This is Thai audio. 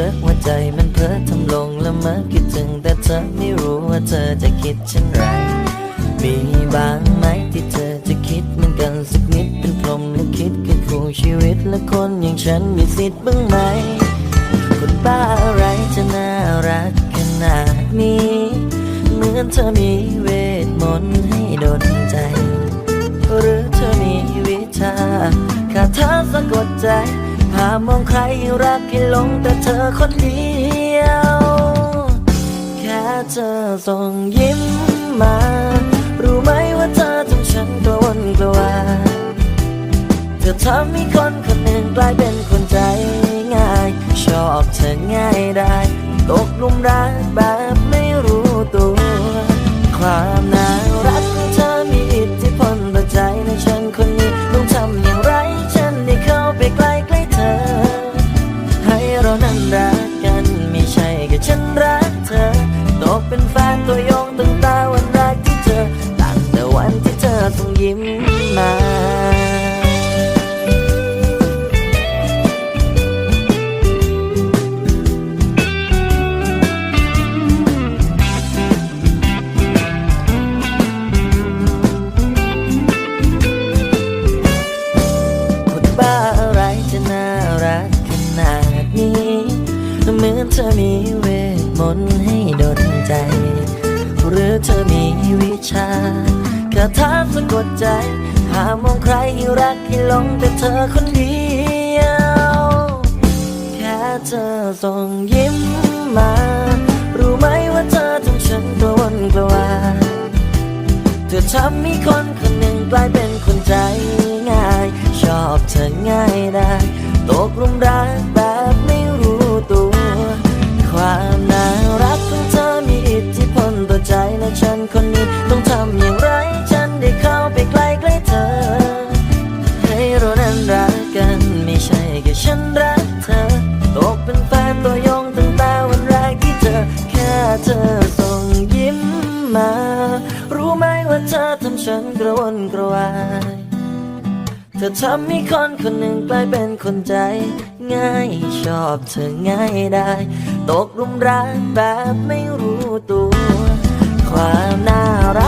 จอหัวใจมันเพ้อทำลงละเมอคิดถึงแต่เธอไม่รู้ว่าเธอจะคิดเช่นไร มีบางไหมที่เธอจะคิดเหมือนกันสักนิดเป็นพรหมลิขิตคือคู่ชีวิตและคนอย่างฉันมีสิทธิ์บ้างไหมคนบ้าอะไรจะน่ารักขนาดนี้ เหมือนเธอมีเวทมนต์ให้ดนใจ หรือเธอมีวิชาคาถาสะกดใจ หามองใครรักให้หลงแต่เธอคนเดียว แค่เธอส่งยิ้มมา รู้ไหมว่าเธอทำฉันกระวนกระวายเธอทำให้คนคนหนึ่งกลายเป็นคนใจง่าย ชอบเธอง่ายได้ ตกหลุมรักแบบ เป็นแฟนตัวยงตั้งแต่วันแรกที่เจอตั้งแต่วันที่เธอต้องยิ้มมาคนบ้าอะไรจะน่ารักขนาดนี้เหมือนเธอมีเวทมนต์ให้ดน ใจ หรือเธอมีวิชาคาถาสะกดใจ หามองใครให้รักให้หลงแต่เธอคนเดียว แค่เธอส่งยิ้มมา รู้ไหมว่าเธอทำฉันกระวนกระวายเธอทำให้คนคนหนึ่งกลายเป็นคนใจง่าย ชอบเธอง่ายได้ ตกหลุมรัก ฉันกระวนกระวาย เธอทำให้คนคนหนึ่งกลายเป็นคนใจ ง่ายชอบเธอง่ายได้ ตกหลุมรักแบบไม่รู้ตัว ความน่ารัก